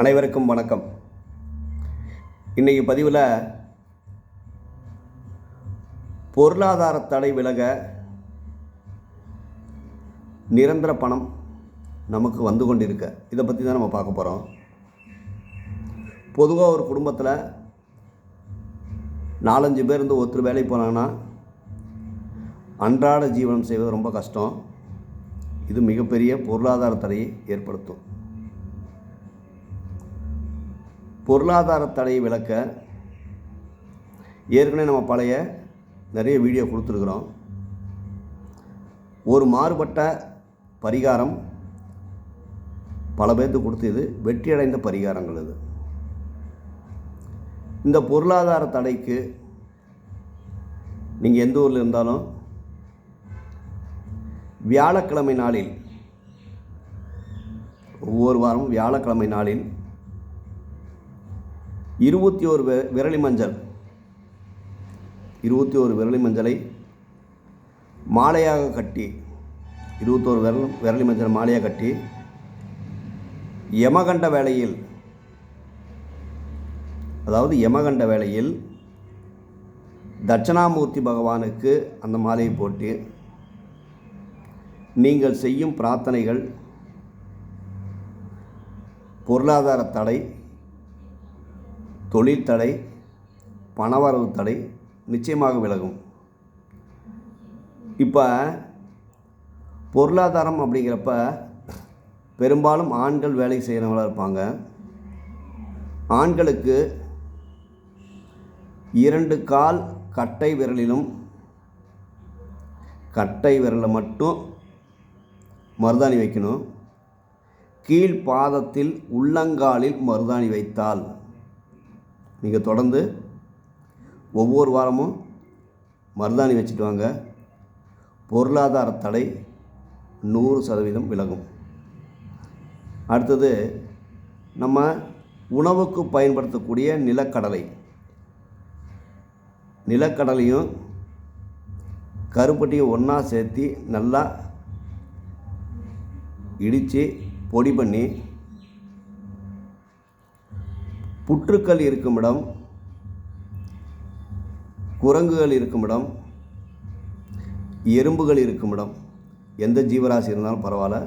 அனைவருக்கும் வணக்கம். இன்றைக்கி பதிவில் பொருளாதார தடை விலக நிரந்தர பணம் நமக்கு வந்து கொண்டிருக்க. இதை பற்றி தான் நம்ம பார்க்க போகிறோம் பொதுவாக ஒரு குடும்பத்தில் நாலஞ்சு பேர் இருந்து ஒருத்தர் வேலைக்கு போனாங்கன்னா அன்றாட ஜீவனம் செய்வது ரொம்ப கஷ்டம். இது மிகப்பெரிய பொருளாதார தடையை ஏற்படுத்தும். பொருளாதார தடையை விளக்க ஏற்கனவே நம்ம பழைய நிறைய வீடியோ கொடுத்துருக்குறோம். ஒரு மாறுபட்ட பரிகாரம் பல பேர்த்துக்கு கொடுத்தது வெற்றியடைந்த பரிகாரங்கள் இது. இந்த பொருளாதார தடைக்கு நீங்கள் எந்த ஊரில் இருந்தாலும் வியாழக்கிழமை நாளில் ஒவ்வொரு வாரமும் வியாழக்கிழமை நாளில் இருபத்தி ஒரு விரலி மஞ்சள். இருபத்தி ஒரு விரலி மஞ்சளை மாலையாக கட்டி இருபத்தோரு விரல் விரலி மஞ்சள் மாலையாக கட்டி யமகண்ட வேளையில் அதாவது யமகண்ட வேளையில் தட்சணாமூர்த்தி பகவானுக்கு அந்த மாலையை போட்டு நீங்கள் செய்யும் பிரார்த்தனைகள் பொருளாதார தடை தொழில் தடை பணவரவு தடை நிச்சயமாக விலகும். இப்போ பொருளாதாரம் அப்படிங்கிறப்ப பெரும்பாலும் ஆண்கள் வேலை செய்கிறவங்களா இருப்பாங்க. ஆண்களுக்கு இரண்டு கால் கட்டை விரலிலும் கட்டை விரலை மட்டும் மருதாணி வைக்கணும். கீழ் பாதத்தில் உள்ளங்காலில் மருதாணி வைத்தால் நீங்கள் தொடர்ந்து ஒவ்வொரு வாரமும் மருதாணி வச்சுட்டு வாங்க. பொருளாதார தடை நூறு சதவீதம் விலகும். அடுத்தது நம்ம உணவுக்கு பயன்படுத்தக்கூடிய நிலக்கடலை. நிலக்கடலையும் கருப்பட்டியும் ஒன்றா சேர்த்து நல்லா இடித்து பொடி பண்ணி புற்றுக்கள் இருக்கும் இடம் குரங்குகள் இருக்கும் இடம் எறும்புகள் இருக்கும் இடம். எந்த ஜீவராசி இருந்தாலும் பரவாயில்ல.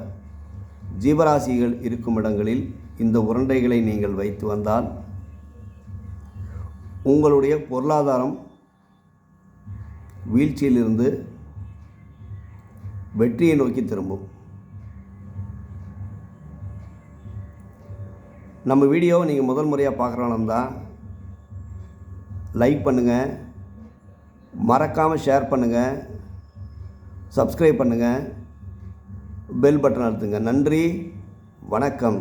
ஜீவராசிகள் இருக்கும் இடங்களில் இந்த உருண்டைகளை நீங்கள் வைத்து வந்தால் உங்களுடைய பொருளாதாரம் வீழ்ச்சியிலிருந்து வெற்றியை நோக்கி திரும்பும். நம்ம வீடியோவை நீங்கள் முதல் முறையாக பார்க்குறோன்னா லைக் பண்ணுங்கள் மறக்காமல் ஷேர் பண்ணுங்கள் சப்ஸ்கிரைப் பண்ணுங்கள் பெல் பட்டன் அழுத்துங்க. நன்றி. வணக்கம்.